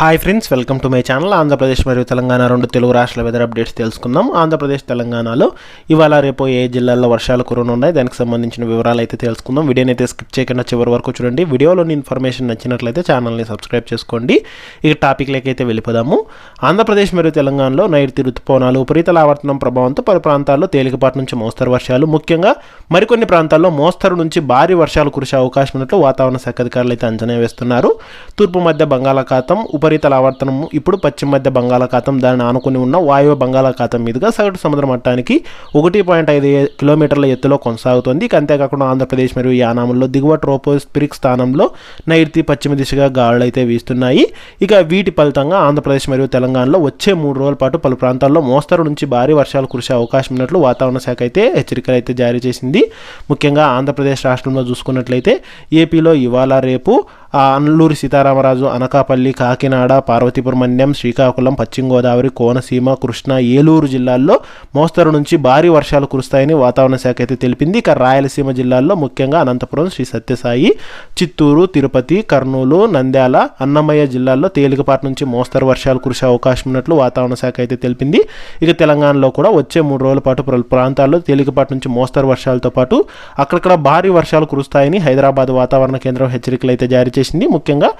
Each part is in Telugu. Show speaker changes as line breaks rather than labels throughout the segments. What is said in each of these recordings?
Hi friends welcome to my channel Andhra Pradesh మరియు తెలంగాణ రెండు తెలుగు రాష్ట్రాల వెదర్ అప్డేట్స్ తెలుసుకుందాం. ఆంధ్రప్రదేశ్ తెలంగాణలో ఇవాళ రేపు ఏ జిల్లాల్లో వర్షాలు కురనున్నాయి దానికి సంబంధించిన వివరాలు అయితే తెలుసుకుందాం. వీడియోని అయితే స్కిప్ చేయకుండా చివరి వరకు చూడండి. వీడియోలోని ఇన్ఫర్మేషన్ నచ్చినట్లయితే ఛానల్ని సబ్స్క్రైబ్ చేసుకోండి. ఇక టాపిక్లకి అయితే వెళ్ళిపోదాము. ఆంధ్రప్రదేశ్ మరియు తెలంగాణలో నైరుతి ఋతుపవనాలు ఉపరితల ఆవర్తనం ప్రభావంతో పలు ప్రాంతాల్లో తేలికపాటి నుంచి మోస్తరు వర్షాలు. ముఖ్యంగా మరికొన్ని ప్రాంతాల్లో మోస్తరు నుంచి భారీ వర్షాలు కురిసే అవకాశం ఉన్నట్లు వాతావరణ శాఖ అధికారులు అయితే అంచనా వేస్తున్నారు. తూర్పు మధ్య బంగాళాఖాతం ఉపరితల ఆవర్తనము ఇప్పుడు పశ్చిమ మధ్య బంగాళాఖాతం దానిని ఆనుకుని ఉన్న వాయువ్య బంగాళాఖాతం మీదుగా సగటు సముద్ర మట్టానికి ఒకటి పాయింట్ ఐదు కిలోమీటర్ల ఎత్తులో కొనసాగుతోంది. ఇక అంతేకాకుండా ఆంధ్రప్రదేశ్ మరియు యానాముల్లో దిగువ ట్రోపోస్పిరిక్ స్థానంలో నైరుతి పశ్చిమ దిశగా గాలులు అయితే వీస్తున్నాయి. ఇక వీటి ఫలితంగా ఆంధ్రప్రదేశ్ మరియు తెలంగాణలో వచ్చే మూడు రోజుల పాటు పలు ప్రాంతాల్లో మోస్తరు నుంచి భారీ వర్షాలు కురిసే అవకాశం ఉన్నట్లు వాతావరణ శాఖ అయితే హెచ్చరికలు అయితే జారీ చేసింది. ముఖ్యంగా ఆంధ్రప్రదేశ్ రాష్ట్రంలో చూసుకున్నట్లయితే ఏపీలో ఇవాళ రేపు అల్లూరి సీతారామరాజు అనకాపల్లి కాకినాడ పార్వతీపురం మన్యం శ్రీకాకుళం పశ్చిమ గోదావరి కోనసీమ కృష్ణా ఏలూరు జిల్లాల్లో మోస్తరు నుంచి భారీ వర్షాలు కురుస్తాయని వాతావరణ శాఖ అయితే తెలిపింది. ఇక రాయలసీమ జిల్లాల్లో ముఖ్యంగా అనంతపురం శ్రీ సత్యసాయి చిత్తూరు తిరుపతి కర్నూలు నంద్యాల అన్నమయ్య జిల్లాల్లో తేలికపాటి నుంచి మోస్తరు వర్షాలు కురిసే అవకాశం ఉన్నట్లు వాతావరణ శాఖ అయితే తెలిపింది. ఇక తెలంగాణలో కూడా వచ్చే మూడు రోజుల పాటు పలు ప్రాంతాల్లో తేలికపాటి నుంచి మోస్తరు వర్షాలతో పాటు అక్కడక్కడ భారీ వర్షాలు కురుస్తాయని హైదరాబాద్ వాతావరణ కేంద్రం హెచ్చరికలు అయితే జారీ చేసింది. ముఖ్యంగా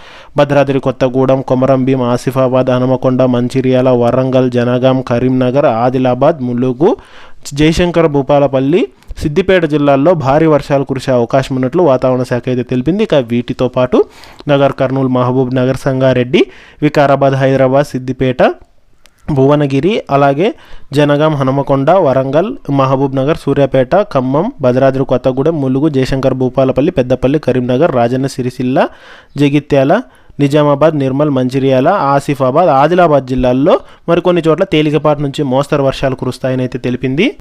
భద్రాద్రి కొత్తగూడెం కొమరంభీం ఆసిఫాబాద్ హనుమకొండ మంచిర్యాల వరంగల్ జనగాం కరీంనగర్ ఆదిలాబాద్ ములుగు జయశంకర్ భూపాలపల్లి సిద్దిపేట జిల్లాల్లో భారీ వర్షాలు కురిసే అవకాశం ఉన్నట్లు వాతావరణ శాఖ అయితే తెలిపింది. ఇక వీటితో పాటు నగర్ కర్నూలు మహబూబ్ నగర్ సంగారెడ్డి వికారాబాద్ హైదరాబాద్ సిద్దిపేట భువనగిరి అలాగే జనగాం హనుమకొండ వరంగల్ మహబూబ్ నగర్ సూర్యాపేట ఖమ్మం భద్రాద్రి కొత్తగూడెం ములుగు జయశంకర్ భూపాలపల్లి పెద్దపల్లి కరీంనగర్ రాజన్న సిరిసిల్ల జగిత్యాల నిజామాబాద్ నిర్మల్ మంచిర్యాల ఆసిఫాబాద్ ఆదిలాబాద్ జిల్లాల్లో మరికొన్ని చోట్ల తేలికపాటి నుంచి మోస్తరు వర్షాలు కురుస్తాయని అయితే తెలిపింది.